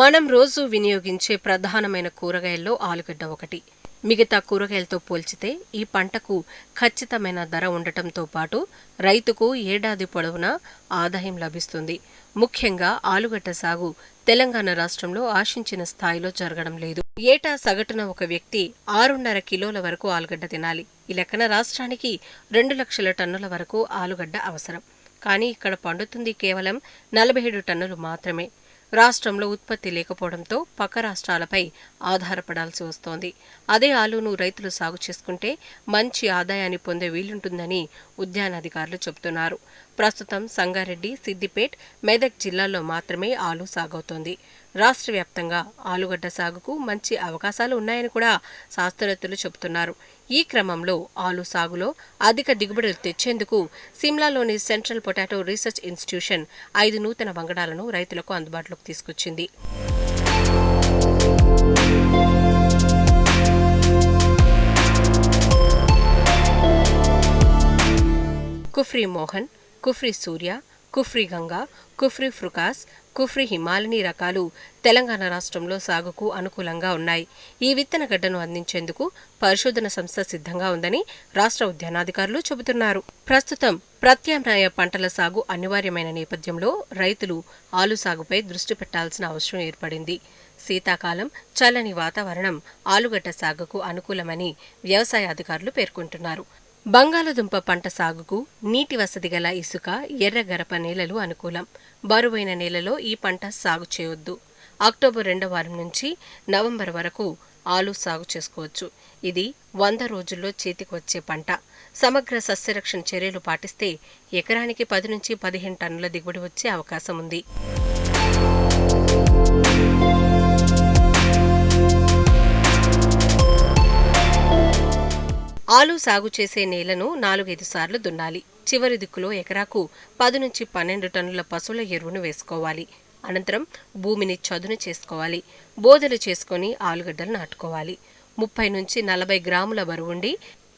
మనం రోజు వినియోగించే ప్రధానమైన కూరగాయల్లో ఆలుగడ్డ ఒకటి. మిగతా కూరగాయలతో పోల్చితే ఈ పంటకు ఖచ్చితమైన ధర ఉండటంతో పాటు రైతుకు ఏడాది పొడవునా ఆదాయం లభిస్తుంది. ముఖ్యంగా ఆలుగడ్డ సాగు తెలంగాణ రాష్ట్రంలో ఆశించిన స్థాయిలో జరగడం లేదు. ఏటా సగటున ఒక వ్యక్తి ఆరున్నర కిలోల వరకు ఆలుగడ్డ తినాలి. ఈ లెక్కన రాష్ట్రానికి రెండు లక్షల టన్నుల వరకు ఆలుగడ్డ అవసరం. కానీ ఇక్కడ పండుతుంది కేవలం నలభై ఏడు టన్నులు మాత్రమే. రాష్ట్రంలో ఉత్పత్తి లేకపోవడంతో పక్క రాష్ట్రాలపై ఆధారపడాల్సి వస్తోంది. అదే ఆలూను రైతులు సాగు చేసుకుంటే మంచి ఆదాయాన్ని పొందే వీలుంటుందని ఉద్యానాధికారులు చెబుతున్నారు. ప్రస్తుతం సంగారెడ్డి సిద్దిపేట్ మెదక్ జిల్లాల్లో మాత్రమే ఆలు సాగవుతోంది. రాష్ట్ర వ్యాప్తంగా ఆలుగడ్డ సాగుకు మంచి అవకాశాలు ఉన్నాయని కూడా శాస్త్రవేత్తలు చెబుతున్నారు. ఈ క్రమంలో ఆలు సాగులో అధిక దిగుబడులు తెచ్చేందుకు సిమ్లాలోని సెంట్రల్ పొటాటో రీసెర్చ్ ఇన్స్టిట్యూషన్ ఐదు నూతన వంగడాలను రైతులకు అందుబాటులోకి తీసుకొచ్చింది. కుఫ్రీ మోహన్ కుఫ్రీ సూర్య కుఫ్రీ గంగా కుఫ్రీ ఫ్రుకాస్ కుఫ్రీ హిమాలిని రకాలు తెలంగాణ రాష్ట్రంలో సాగుకు అనుకూలంగా ఉన్నాయి. ఈ విత్తన గడ్డను అందించేందుకు పరిశోధన సంస్థ సిద్ధంగా ఉందని రాష్ట్ర ఉద్యానాధికారులు చెబుతున్నారు. ప్రస్తుతం ప్రత్యామ్నాయ పంటల సాగు అనివార్యమైన నేపథ్యంలో రైతులు ఆలు సాగుపై దృష్టి పెట్టాల్సిన అవసరం ఏర్పడింది. శీతాకాలం చల్లని వాతావరణం ఆలుగడ్డ సాగుకు అనుకూలమని వ్యవసాయ అధికారులు పేర్కొంటున్నారు. బంగాళదుంప పంట సాగుకు నీటి వసతి గల ఇసుక ఎర్రగరప నేలలు అనుకూలం. బరువైన నేలలో ఈ పంట సాగు చేయొద్దు. అక్టోబర్ రెండవ వారం నుంచి నవంబర్ వరకు ఆలు సాగు చేసుకోవచ్చు. ఇది వంద రోజుల్లో చేతికి వచ్చే పంట. సమగ్ర సస్యరక్షణ చర్యలు పాటిస్తే ఎకరానికి పది నుంచి పదిహేను టన్నుల దిగుబడి వచ్చే అవకాశం ఉంది. ఆలు సాగు చేసే నేలను నాలుగైదు సార్లు దున్నాలి. చివరి దిక్కులో ఎకరాకు పది నుంచి పన్నెండు టన్నుల పశువుల ఎరువును వేసుకోవాలి. అనంతరం భూమిని చదును చేసుకోవాలి. బోదెలు చేసుకొని ఆలుగడ్డలు నాటుకోవాలి. ముప్పై నుంచి నలభై గ్రాముల బరువుండి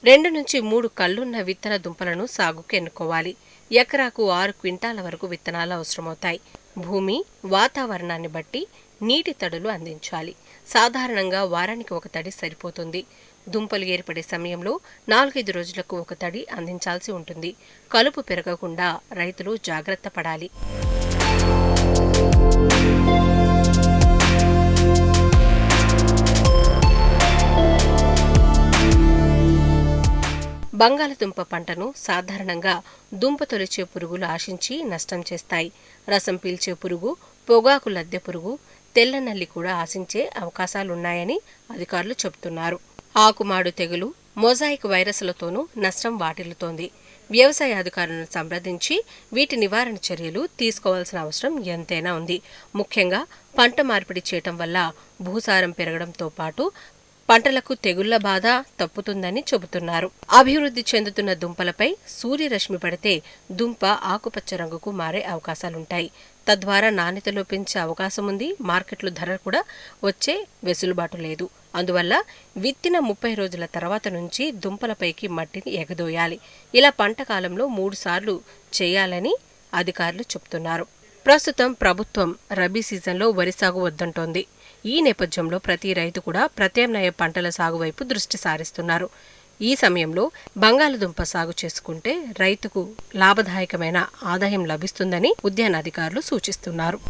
రెండు నుంచి మూడు కళ్ళున్న విత్తన దుంపలను సాగుకు ఎన్నుకోవాలి. ఎకరాకు ఆరు క్వింటాల వరకు విత్తనాలు అవసరమవుతాయి. భూమి వాతావరణాన్ని బట్టి నీటి తడులు అందించాలి. సాధారణంగా వారానికి ఒక తడి సరిపోతుంది. దుంపలు ఏర్పడే సమయంలో నాలుగైదు రోజులకు ఒక తడి అందించాల్సి ఉంటుంది. కలుపు పెరగకుండా రైతులు జాగ్రత్త పడాలి. బంగాళదుంప పంటను సాధారణంగా దుంప తొలిచే పురుగులు ఆశించి నష్టం చేస్తాయి. రసం పీల్చే పురుగు పొగాకు లద్దె పురుగు తెల్లనల్లి కూడా ఆశించే అవకాశాలున్నాయని అధికారులు చెబుతున్నారు. ఆకుమాడు తెగులు మొజాయిక్ వైరస్లతోనూ నష్టం వాటిల్లుతోంది. వ్యవసాయ అధికారులను సంప్రదించి వీటి నివారణ చర్యలు తీసుకోవాల్సిన అవసరం ఎంతైనా ఉంది. ముఖ్యంగా పంట మార్పిడి చేయటం వల్ల భూసారం పెరగడంతో పాటు పంటలకు తెగుళ్ళ బాధ తప్పుతుందని చెబుతున్నారు. అభివృద్ధి చెందుతున్న దుంపలపై సూర్యరశ్మి పడితే దుంప ఆకుపచ్చ రంగుకు మారే అవకాశాలుంటాయి. తద్వారా నాణ్యతలో పెంచే అవకాశం ఉంది. మార్కెట్లో ధర కూడా వచ్చే వెసులుబాటు లేదు. అందువల్ల విత్తిన ముప్పై రోజుల తర్వాత నుంచి దుంపలపైకి మట్టిని ఎగదోయాలి. ఇలా పంట కాలంలో మూడు సార్లు చేయాలని అధికారులు చెబుతున్నారు. ప్రస్తుతం ప్రభుత్వం రబీ సీజన్లో వరి సాగు వద్దంటోంది. ఈ నేపథ్యంలో ప్రతి రైతు కూడా ప్రత్యామ్నాయ పంటల సాగు వైపు దృష్టి సారిస్తున్నారు. ఈ సమయంలో బంగాళదుంప సాగు చేసుకుంటే రైతుకు లాభదాయకమైన ఆదాయం లభిస్తుందని ఉద్యానాధికారులు సూచిస్తున్నారు.